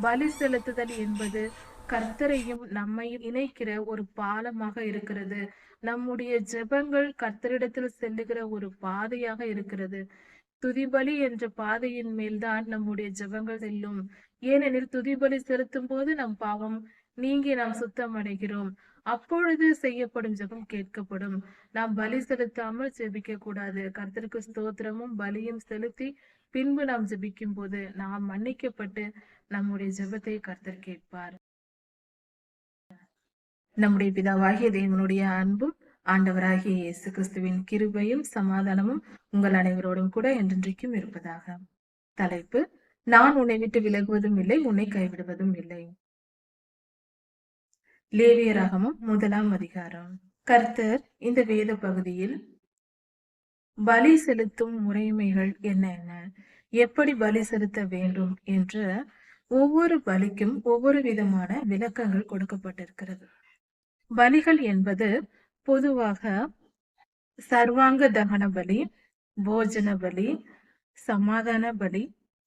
பலி செலுத்துதல் என்பது கர்த்தரையும் நம்மையும் இணைக்கிற ஒரு பாலமாக இருக்கிறது. நம்முடைய ஜெபங்கள் கர்த்தரிடத்தில் செல்லுகிற ஒரு பாதையாக இருக்கிறது. துதிபலி என்ற பாதையின் மேல்தான் நம்முடைய ஜெபங்கள் செல்லும். ஏனெனில் துதிபலி செலுத்தும் போது நம் பாவம் நீங்கி நாம் சுத்தம் அடைகிறோம் அப்பொழுது செய்யப்படும் ஜெபம் கேட்கப்படும். நாம் பலி செலுத்தாமல் ஜெபிக்க கூடாது கர்த்தருக்கு ஸ்தோத்திரமும் பலியும் செலுத்தி பின்பு நாம் ஜெபிக்கும் போது நாம் மன்னிக்கப்பட்டு நம்முடைய ஜெபத்தை கர்த்தர் கேட்பார். நம்முடைய பிதாவாகிய தேவனுடைய அன்பும் ஆண்டவராகிய இயேசு கிறிஸ்துவின் கிருபையும் சமாதானமும் உங்கள் அனைவரோடும் கூட என்றென்றைக்கும் இருப்பதாக. தலைப்பு நான் உன்னை விட்டு விலகுவதும் இல்லை உன்னை கைவிடுவதும் இல்லை. லேவியராகமும் முதலாம் அதிகாரம். கர்த்தர் இந்த வேத பகுதியில் பலி செலுத்தும் முறைமைகள் என்னென்ன எப்படி பலி செலுத்த வேண்டும் என்று ஒவ்வொரு பலிக்கும் ஒவ்வொரு விதமான விளக்கங்கள் கொடுக்கப்பட்டிருக்கிறது. பலிகள் என்பது பொதுவாக சர்வாங்க தகன பலி போஜன பலி சமாதான பலி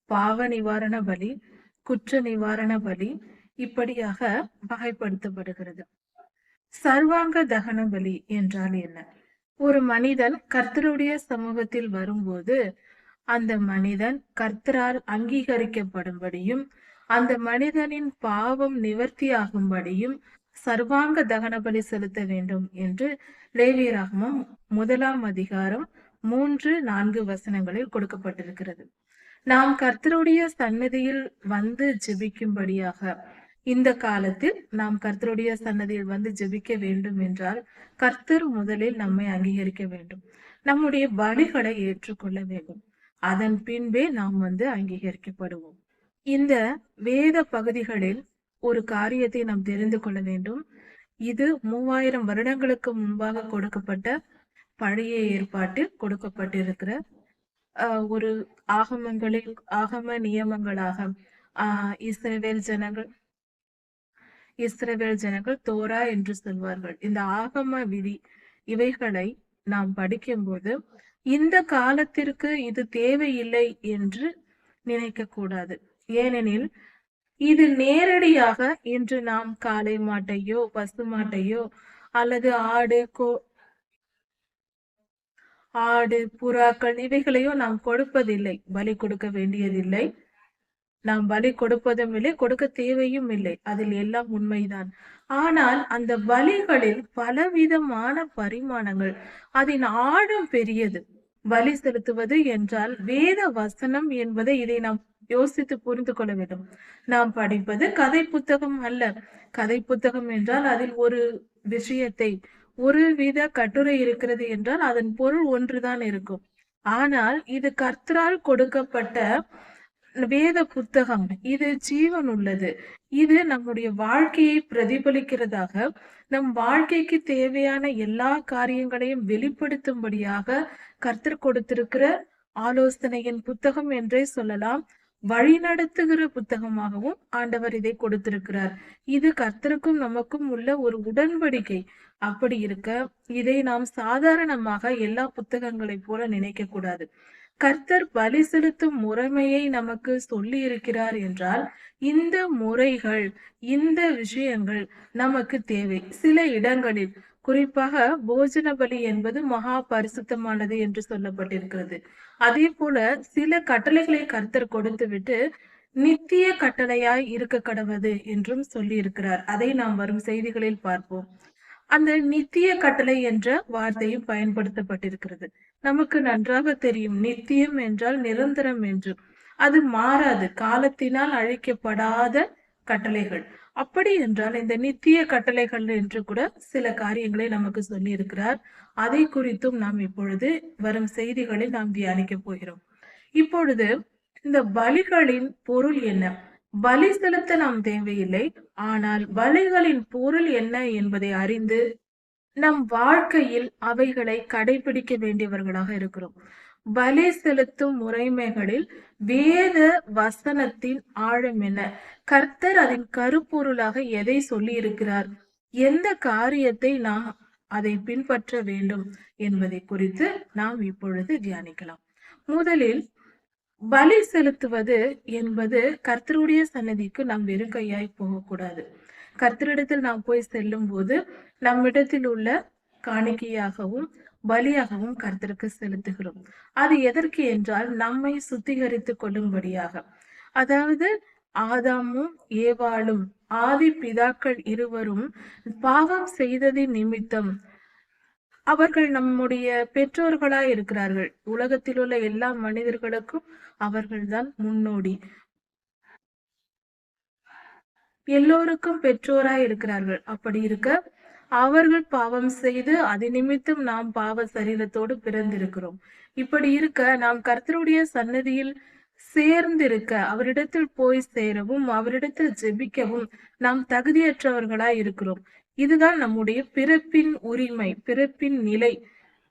பாவ நிவாரண பலி குற்ற நிவாரண பலி இப்படியாக வகைப்படுத்தப்படுகிறது. சர்வாங்க தகன பலி என்றால் என்ன? ஒரு மனிதன் கர்த்தருடைய சமூகத்தில் வரும்போது அந்த மனிதன் கர்த்தரால் அங்கீகரிக்கப்படும்படியும் அந்த மனிதனின் பாவம் நிவர்த்தியாகும்படியும் சர்வாங்க தகன பலி செலுத்த வேண்டும் என்று லேவியராகமம் முதலாம் அதிகாரம் மூன்று நான்கு வசனங்களில் கொடுக்கப்பட்டிருக்கிறது. நாம் கர்த்தருடைய சன்னதியில் வந்து ஜெபிக்கும்படியாக இந்த காலத்தில் நாம் கர்த்தருடைய சன்னதியில் வந்து ஜெபிக்க வேண்டும் என்றால் கர்த்தர் முதலில் நம்மை அங்கீகரிக்க வேண்டும். நம்முடைய பலிகளை ஏற்றுக்கொள்ள வேண்டும். அதன் பின்பே நாம் வந்து அங்கீகரிக்கப்படுவோம். இந்த வேத பகுதிகளில் ஒரு காரியத்தை நாம் தெரிந்து கொள்ள வேண்டும். இது மூவாயிரம் வருடங்களுக்கு முன்பாக கொடுக்கப்பட்ட பழைய ஏற்பாட்டில் கொடுக்கப்பட்டிருக்கிற ஆஹ், ஒரு ஆகமங்களில் ஆகம நியமங்களாக ஆஹ் இஸ்ரவேல் ஜனங்கள் இஸ்ரவேல் ஜனங்கள் தோரா என்று சொல்வார்கள். இந்த ஆகம விதி இவைகளை நாம் படிக்கும்போது இந்த காலத்திற்கு இது தேவையில்லை என்று நினைக்க கூடாது ஏனெனில் இது நேரடியாக இன்று நாம் காளை மாட்டையோ பசு மாட்டையோ அல்லது ஆடு கோ ஆடு புறாக்கள் இவைகளையோ நாம் கொடுப்பதில்லை. பலி கொடுக்க வேண்டியதில்லை. நாம் பலி கொடுப்பதும் இல்லை கொடுக்க தேவையும் இல்லை. அதில் எல்லாம் உண்மைதான். ஆனால் அந்த பலிகளில் பலவிதமான பரிமாணங்கள். அதன் ஆழம் பெரியது. பலி செலுத்துவது என்றால் வேத வசனம் என்பதை இதை நாம் யோசித்து புரிந்து கொள்ள வேண்டும். நாம் படிப்பது கதை புத்தகம் அல்ல. கதை புத்தகம் என்றால் அதில் ஒரு விஷயத்தை ஒரு வித கட்டுரை இருக்கிறது என்றால் அதன் பொருள் ஒன்றுதான் இருக்கும். ஆனால் இது கர்த்தரால் கொடுக்கப்பட்ட வேத புத்தகம். இது ஜீவன் உள்ளது இது நம்முடைய வாழ்க்கையை பிரதிபலிக்கிறதாக நம் வாழ்க்கைக்கு தேவையான எல்லா காரியங்களையும் வெளிப்படுத்தும்படியாக கர்த்தர் கொடுத்திருக்கிற ஆலோசனையின் புத்தகம் என்றே சொல்லலாம். வழிநடத்துகிற புத்தகமாகவும் ஆண்டவர் இதை கொடுத்திருக்கிறார். இது கர்த்தருக்கும் நமக்கும் உள்ள ஒரு உடன்படிக்கை. அப்படி இருக்க இதை நாம் சாதாரணமாக எல்லா புத்தகங்களைப் போல நினைக்க கூடாது கர்த்தர் பலி செலுத்தும் முறைமையை நமக்கு சொல்லி இருக்கிறார் என்றால் இந்த முறைகள் இந்த விஷயங்கள் நமக்கு தேவை. சில இடங்களில் குறிப்பாக போஜன பலி என்பது மகா பரிசுத்தமானது என்று சொல்லப்பட்டிருக்கிறது. அதே போல சில கட்டளைகளை கர்த்தர் கொடுத்து விட்டு நித்திய கட்டளையாய் இருக்க கடவது என்றும் சொல்லி இருக்கிறார் அதை நாம் வரும் செய்திகளில் பார்ப்போம். அந்த நித்திய கட்டளை என்ற வார்த்தையும் பயன்படுத்தப்பட்டிருக்கிறது. நமக்கு நன்றாக தெரியும் நித்தியம் என்றால் நிரந்தரம் என்று. அது மாறாது காலத்தினால் அழிக்கப்படாத கட்டளைகள். அப்படி என்றால் இந்த நித்திய கட்டளைகள் என்று கூட சில காரியங்களை நமக்கு சொல்லி இருக்கிறார் அதை குறித்தும் நாம் இப்பொழுது வரும் செய்திகளை நாம் தியானிக்க போகிறோம். இப்பொழுது இந்த பலிகளின் பொருள் என்ன? பலி செலுத்த நாம் தேவையில்லை. ஆனால் பலிகளின் பொருள் என்ன என்பதை அறிந்து நம் வாழ்க்கையில் அவைகளை கடைபிடிக்க வேண்டியவர்களாக இருக்கிறோம். பலி செலுத்தும் முறைமைகளில் வேத வசனத்தின் ஆழம் என்ன? கர்த்தர் அதன் கருப்பொருளாக எதை சொல்லி இருக்கிறார் எந்த காரியத்தை நாம் அதை பின்பற்ற வேண்டும் என்பதை குறித்து நாம் இப்பொழுது தியானிக்கலாம். முதலில் பலி செலுத்துவது என்பது கர்த்தருடைய சன்னதிக்கு நாம் வெறும் கையாய் போகக்கூடாது. கர்த்தரிடத்தில் நாம் போய் செல்லும் போது நம்மிடத்தில் உள்ள காணிக்கையாகவும் பலியாகவும் கர்த்தருக்கு செலுத்துகிறோம். அது எதற்கு என்றால் நம்மை சுத்திகரித்துக் கொள்ளும்படியாக. அதாவது ஆதாமும் ஏவாளும் ஆதி பிதாக்கள் இருவரும் பாவம் செய்ததின் நிமித்தம் அவர்கள் நம்முடைய பெற்றோர்களாய் இருக்கிறார்கள். உலகத்தில் உள்ள எல்லா மனிதர்களுக்கும் அவர்கள்தான் முன்னோடி. எல்லோருக்கும் பெற்றோராய் இருக்கிறார்கள். அப்படி இருக்க அவர்கள் பாவம் செய்து அது நிமித்தம் நாம் பாவ சரீரத்தோடு பிறந்திருக்கிறோம். இப்படி இருக்க நாம் கர்த்தருடைய சன்னதியில் சேர்ந்திருக்க அவரிடத்தில் போய் சேரவும் அவரிடத்தில் ஜெபிக்கவும் நாம் தகுதியற்றவர்களாய் இருக்கிறோம். இதுதான் நம்முடைய பிறப்பின் உரிமை பிறப்பின் நிலை.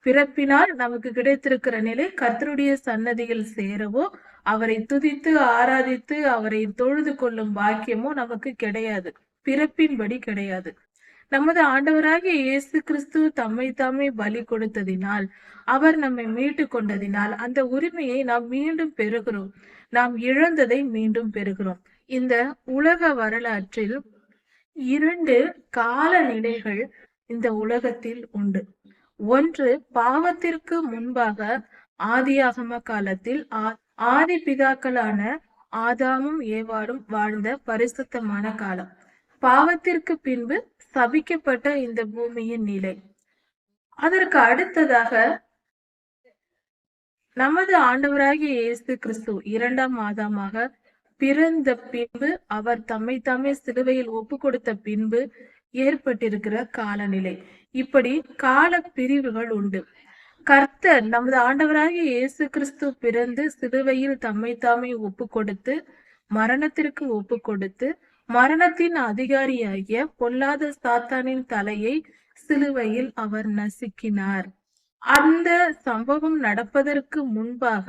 பிறப்பினால் நமக்கு கிடைத்திருக்கிற நிலை கர்த்தருடைய சன்னதியில் சேரவோ அவரை துதித்து ஆராதித்து அவரை தொழுது கொள்ளும் பாக்கியமோ நமக்கு கிடையாது. பிறப்பின்படி கிடையாது. நமது ஆண்டவராகிய இயேசு கிறிஸ்து தம்மை தாமே பலி கொடுத்ததினால் அவர் நம்மை மீட்டு கொண்டதினால் அந்த உரிமையை நாம் மீண்டும் பெறுகிறோம். நாம் இழந்ததை மீண்டும் பெறுகிறோம். இந்த உலக வரலாற்றில் இரண்டு காலநிலைகள் இந்த உலகத்தில் உண்டு. ஒன்று பாவத்திற்கு முன்பாக ஆதியாகம காலத்தில் ஆதி பிதாக்களான ஆதாமும் ஏவாளும் வாழ்ந்த பரிசுத்தமான காலம். பாவத்திற்கு பின்பு சபிக்கப்பட்ட இந்த பூமியின் நிலை. அதற்கு அடுத்ததாக நமது ஆண்டவராகிய இயேசு கிறிஸ்து இரண்டாம் மாதமாக பிறந்த பின்பு அவர் தம்மை தாமே சிலுவையில் ஒப்பு கொடுத்த பின்பு ஏற்பட்டிருக்கிற காலநிலை. இப்படி கால பிரிவுகள் உண்டு. கர்த்தர் நமது ஆண்டவராகிய இயேசு கிறிஸ்து பிறந்து சிலுவையில் தம்மை தாமே ஒப்பு கொடுத்து மரணத்திற்கு ஒப்பு கொடுத்து மரணத்தின் அதிகாரியாகிய பொல்லாத சாத்தானின் தலையை சிலுவையில் அவர் நசுக்கினார். அந்த சம்பவம் நடப்பதற்கு முன்பாக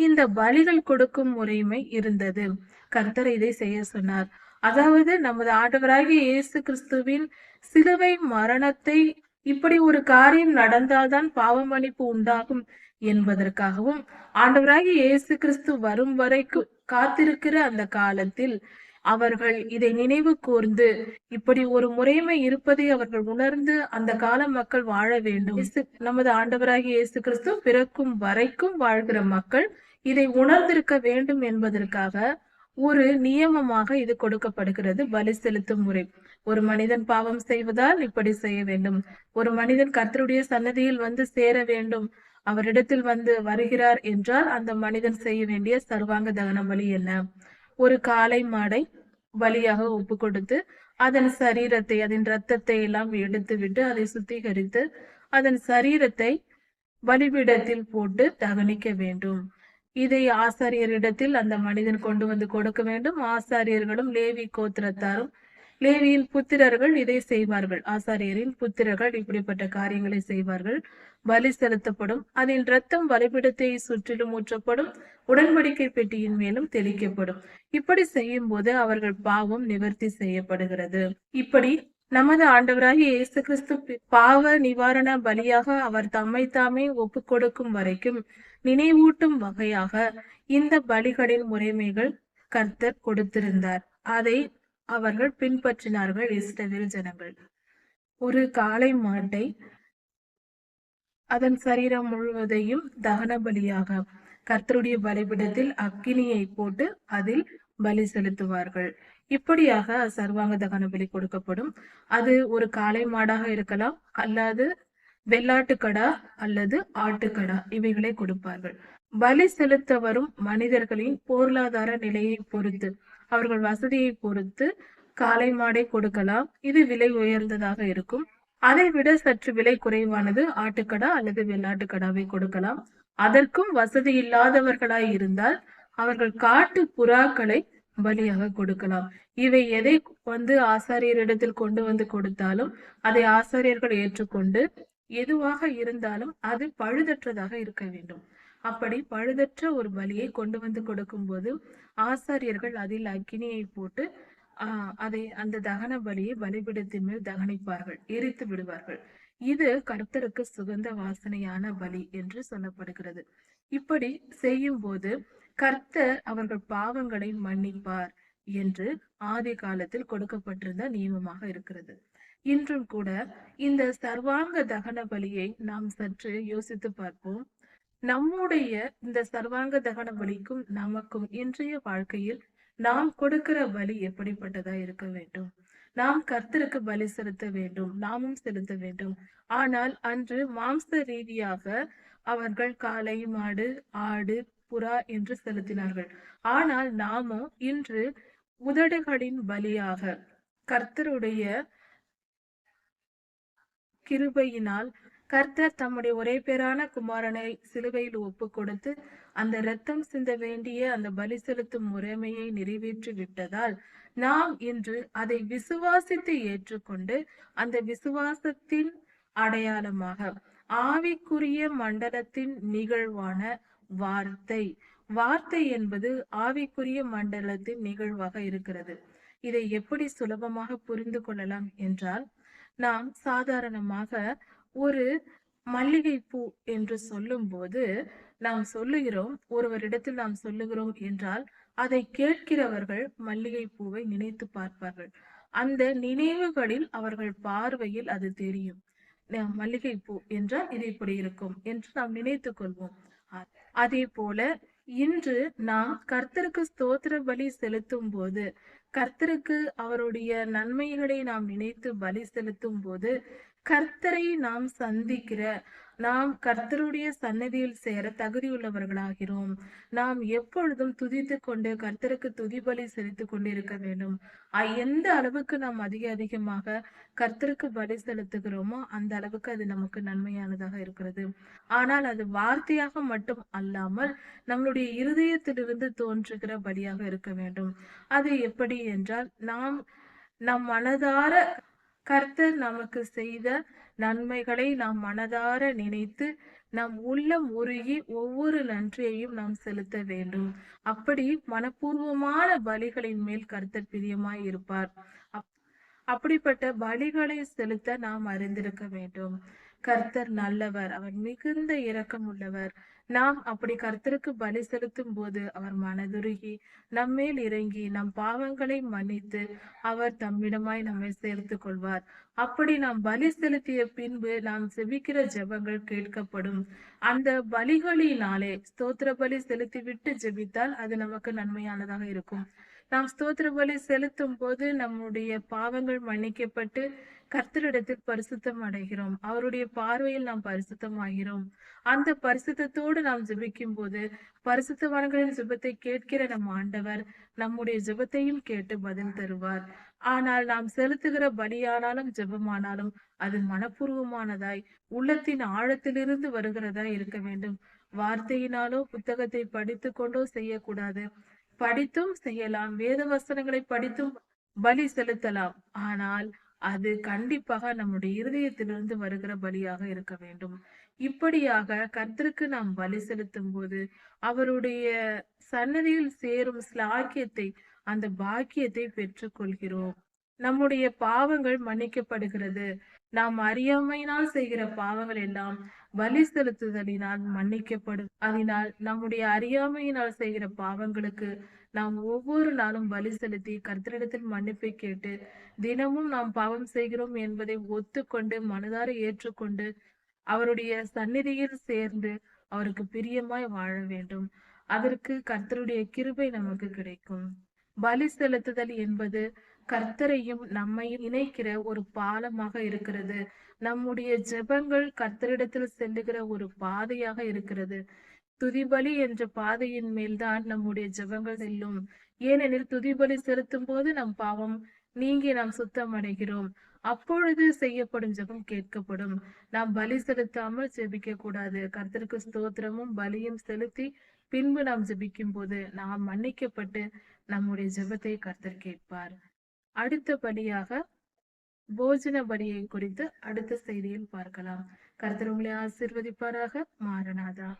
இந்த பலிகள் கொடுக்கும் முறைமை இருந்தது. கர்த்தர் இதை செய்ய சொன்னார். அதாவது நமது ஆண்டவராகிய இயேசு கிறிஸ்துவின் சிலுவை மரணத்தை இப்படி ஒரு காரியம் நடந்தால்தான் பாவமளிப்பு உண்டாகும் என்பதற்காகவும் ஆண்டவராகி இயேசு கிறிஸ்து வரும் வரைக்கும் காத்திருக்கிற அந்த காலத்தில் அவர்கள் இதை நினைவு கூர்ந்து இப்படி ஒரு முறைமை இருப்பதை அவர்கள் உணர்ந்து அந்த கால மக்கள் வாழ வேண்டும். நமது ஆண்டவராகி இயேசு கிறிஸ்து பிறக்கும் வரைக்கும் வாழ்கிற மக்கள் இதை உணர்ந்திருக்க வேண்டும் என்பதற்காக ஒரு நியமமாக இது கொடுக்கப்படுகிறது. பலி செலுத்தும் முறை. ஒரு மனிதன் பாவம் செய்வதால் இப்படி செய்ய வேண்டும். ஒரு மனிதன் கர்த்தருடைய சன்னதியில் வந்து சேர வேண்டும். அவரிடத்தில் வந்து வருகிறார் என்றால் அந்த மனிதன் செய்ய வேண்டிய சர்வாங்க தகன பலி என்ன? ஒரு காளை மாடை பலியாக ஒப்பு கொடுத்து அதன் சரீரத்தை அதன் ரத்தத்தை எல்லாம் எடுத்து விட்டு அதை சுத்திகரித்து அதன் சரீரத்தை பலிபீடத்தில் போட்டு தகனிக்க வேண்டும். இதை ஆசாரியரிடத்தில் அந்த மனிதன் கொண்டு வந்து கொடுக்க வேண்டும். ஆசாரியர்களும் லேவி கோத்திரத்தாரும் லேவியின் புத்திரர்கள் இதை செய்வார்கள். ஆசாரியரின் புத்திரர்கள் இப்படிப்பட்ட காரியங்களை செய்வார்கள். பலி செலுத்தப்படும். அதன் ரத்தம் பலிபிடத்தை சுற்றிலும் ஊற்றப்படும். உடன்படிக்கை பெட்டியின் மேலும் தெளிக்கப்படும். இப்படி செய்யும் போது அவர்கள் பாவம் நிவர்த்தி செய்யப்படுகிறது. இப்படி நமது ஆண்டவராகிய இயேசு கிறிஸ்து பாவ நிவாரண பலியாக அவர் தம்மை தாமே ஒப்புக் கொடுக்கும் வரைக்கும் நினைவூட்டும் வகையாக இந்த பலிகளின் முறைமைகள் கர்த்தர் கொடுத்திருந்தார். அதை அவர்கள் பின்பற்றினார்கள் இஸ்ரவேல் ஜனங்கள். ஒரு காளை மாட்டை அதன் சரீரம் முழுவதையும் தகன பலியாக கர்த்தருடைய பலிபிடத்தில் அக்கினியை போட்டு அதில் பலி செலுத்துவார்கள். இப்படியாக சர்வாங்க தகன பலி கொடுக்கப்படும். அது ஒரு காளை மாடாக இருக்கலாம் அல்லாது வெள்ளாட்டுக்கடா அல்லது ஆட்டுக்கடா இவைகளை கொடுப்பார்கள். பலி செலுத்த வரும் மனிதர்களின் பொருளாதார நிலையை பொறுத்து அவர்கள் வசதியை பொறுத்து காளை மாடை கொடுக்கலாம். இது விலை உயர்ந்ததாக இருக்கும். அதை விட சற்று விலை குறைவானது ஆட்டுக்கடா அல்லது வெள்ளாட்டுக்கடாவை கொடுக்கலாம். அதற்கும் வசதி இல்லாதவர்களாய் இருந்தால் அவர்கள் காட்டு புறாக்களை பலியாக கொடுக்கலாம். இவை எதை வந்து ஆசாரியரிடத்தில் கொண்டு வந்து கொடுத்தாலும் அதை ஆசாரியர்கள் ஏற்றுக்கொண்டு எதுவாக இருந்தாலும் அது பழுதற்றதாக இருக்க வேண்டும். அப்படி பழுதற்ற ஒரு பலியை கொண்டு வந்து கொடுக்கும் போது ஆசாரியர்கள் அதில் அக்கினியை போட்டு அதை அந்த தகன பலியை பலிபிடத்தின் மேல் தகனிப்பார்கள் எரித்து விடுவார்கள். இது கர்த்தருக்கு சுகந்த வாசனையான பலி என்று சொல்லப்படுகிறது. இப்படி செய்யும் போது கர்த்தர் அவர்கள் பாவங்களை மன்னிப்பார் என்று ஆதி காலத்தில் கொடுக்கப்பட்டிருந்த நியமமாக இருக்கிறது. இன்றும் கூட இந்த சர்வாங்க தகன பலியை நாம் சற்று யோசித்து பார்ப்போம். நம்முடைய இந்த சர்வாங்க தகன பலிக்கும் நமக்கும் இன்றைய வாழ்க்கையில் நாம் கொடுக்கிற பலி எப்படிப்பட்டதா இருக்க வேண்டும்? நாம் கர்த்தருக்கு பலி செலுத்த வேண்டும் நாமும் செலுத்த வேண்டும். ஆனால் அன்று மாம்ச ரீதியாக அவர்கள் காளை மாடு ஆடு புறா என்று செலுத்தினார்கள். ஆனால் நாமும் இன்று உதடுகளின் பலியாக கர்த்தருடைய கிருபையினால் கர்த்தர் தம்முடைய ஒரே பேரான குமாரனை சிலுவையில் ஒப்பு கொடுத்து அந்த இரத்தம் சிந்த வேண்டிய அந்த பலி செலுத்தும் முறைமையை நிறைவேற்றி விட்டதால் நாம் இன்று அதை விசுவாசித்து ஏற்றுக்கொண்டு அந்த விசுவாசத்தின் அடையாளமாக ஆவிக்குரிய மண்டலத்தின் நிகழ்வான வார்த்தை. வார்த்தை என்பது ஆவிக்குரிய மண்டலத்தின் நிகழ்வாக இருக்கிறது. இதை எப்படி சுலபமாக புரிந்து கொள்ளலாம் என்றால் நாம் சாதாரணமாக ஒரு மல்லிகை பூ என்று சொல்லும்போது நாம் சொல்லுகிறோம் ஒருவரிடத்தில் நாம் சொல்லுகிறோம் என்றால் அதை கேட்கிறவர்கள் மல்லிகை பூவை நினைத்து பார்ப்பார்கள். அந்த நினைவுகளில் அவர்கள் பார்வையில் அது தெரியும். மல்லிகை பூ என்றால் இது இப்படி இருக்கும் என்று நாம் நினைத்துக் கொள்வோம். அதே போல இன்று நாம் கர்த்தருக்கு ஸ்தோத்திர பலி செலுத்தும் போது கர்த்தருக்கு அவருடைய நன்மைகளை நாம் நினைத்து பலி செலுத்தும் போது கர்த்தரை நாம் சந்திக்கிற நாம் கர்த்தருடைய சன்னதியில் சேர தகுதியுள்ளவர்களாகிறோம். நாம் எப்பொழுதும் துதித்து கொண்டு கர்த்தருக்கு துதிபலி செலுத்திக் கொண்டிருக்க வேண்டும். எந்த அளவுக்கு நாம் அதிக அதிகமாக கர்த்தருக்கு பலி செலுத்துகிறோமோ அந்த அளவுக்கு அது நமக்கு நன்மையானதாக இருக்கிறது. ஆனால் அது வார்த்தையாக மட்டும் அல்லாமல் நம்மளுடைய இருதயத்திலிருந்து தோன்றுகிற பலியாக இருக்க வேண்டும். அது எப்படி என்றால் நாம் நம் மனதார கர்த்தர் நமக்கு செய்த நன்மைகளை நாம் மனதார நினைத்து நம் உள்ளம் உருகி ஒவ்வொரு நன்றியையும் நாம் செலுத்த வேண்டும். அப்படி மனப்பூர்வமான பலிகளின் மேல் கர்த்தர் பிரியமாய் இருப்பார். அப்படிப்பட்ட பலிகளை செலுத்த நாம் அறிந்திருக்க வேண்டும். கர்த்தர் நல்லவர் அவர் மிகுந்த இரக்கம் உள்ளவர். நாம் அப்படி கர்த்தருக்கு பலி செலுத்தும் போது அவர் மனதுருகி நம்மேல் இறங்கி நம் பாவங்களை மன்னித்து அவர் தம்மிடமாய் நம்மை சேர்த்து கொள்வார் அப்படி நாம் பலி செலுத்திய பின்பு நாம் செவிக்கிற ஜெபங்கள் கேட்கப்படும். அந்த பலிகளினாலே ஸ்தோத்திர பலி செலுத்திவிட்டு ஜெபித்தால் அது நமக்கு நன்மையானதாக இருக்கும். நாம் ஸ்தோத்திர பலி செலுத்தும் போது நம்முடைய பாவங்கள் மன்னிக்கப்பட்டு கர்த்தரிடத்தில் பரிசுத்தம் அடைகிறோம். அவருடைய பார்வையில் நாம் பரிசுத்தமாகிறோம். அந்த பரிசுத்தத்தோடு நாம் ஜெபிக்கும் போது பரிசுத்தவான்களின் ஜெபத்தை கேட்கிற நம் ஆண்டவர் நம்முடைய ஜெபத்தையும் கேட்டு பதில் தருவார். ஆனால் நாம் செலுத்துகிற பலியானாலும் ஜெபமானாலும் அது மனப்பூர்வமானதாய் உள்ளத்தின் ஆழத்திலிருந்து வருகிறதாய் இருக்க வேண்டும். வார்த்தையினாலோ புத்தகத்தை படித்து கொண்டோ செய்யக்கூடாது. படித்தும் செய்யலாம். வேத வசனங்களை படித்தும் பலி செலுத்தலாம். ஆனால் அது கண்டிப்பாக நம்முடைய இருதயத்திலிருந்து வருகிற பலியாக இருக்க வேண்டும். இப்படியாக கர்த்தருக்கு நாம் பலி செலுத்தும் போது அவருடைய சன்னதியில் சேரும் ஸ்லாக்கியத்தை அந்த பாக்கியத்தை பெற்றுக்கொள்கிறோம். நம்முடைய பாவங்கள் மன்னிக்கப்படுகிறது. நாம் அறியாமையினால் செய்கிற பாவங்கள் எல்லாம் பலி செலுத்துதலினால் மன்னிக்கப்படும். அதனால் நம்முடைய அறியாமையினால் செய்கிற பாவங்களுக்கு நாம் ஒவ்வொரு நாளும் பலி செலுத்தி கர்த்தரிடத்தில் மன்னிப்பை கேட்டு தினமும் நாம் பாவம் செய்கிறோம் என்பதை ஒத்துக்கொண்டு மனதார ஏற்றுக்கொண்டு அவருடைய சந்நிதியில் சேர்ந்து அவருக்கு பிரியமாய் வாழ வேண்டும். அதற்கு கர்த்தருடைய கிருபை நமக்கு கிடைக்கும். பலி செலுத்துதல் என்பது கர்த்தரையும் நம்மையும் இணைக்கிற ஒரு பாலமாக இருக்கிறது. நம்முடைய ஜெபங்கள் கர்த்தரிடத்தில் செல்லுகிற ஒரு பாதையாக இருக்கிறது. துதிபலி என்ற பாதையின் மேல்தான் நம்முடைய ஜெபங்கள் செல்லும். ஏனெனில் துதிபலி செலுத்தும் போது நம் பாவம் நீங்கி நாம் சுத்தம் அடைகிறோம் அப்பொழுது செய்யப்படும் ஜெபம் கேட்கப்படும். நாம் பலி செலுத்தாமல் ஜெபிக்க கூடாது. கர்த்தருக்கு ஸ்தோத்திரமும் பலியும் செலுத்தி பின்பு நாம் ஜெபிக்கும் போது நாம் மன்னிக்கப்பட்டு நம்முடைய ஜெபத்தை கர்த்தர் கேட்பார். அடுத்த படியாக போஜன பலியை குறித்து அடுத்த செய்தியில் பார்க்கலாம். கருத்தர் உங்களை ஆசீர்வதிப்பாராக மாரநாதா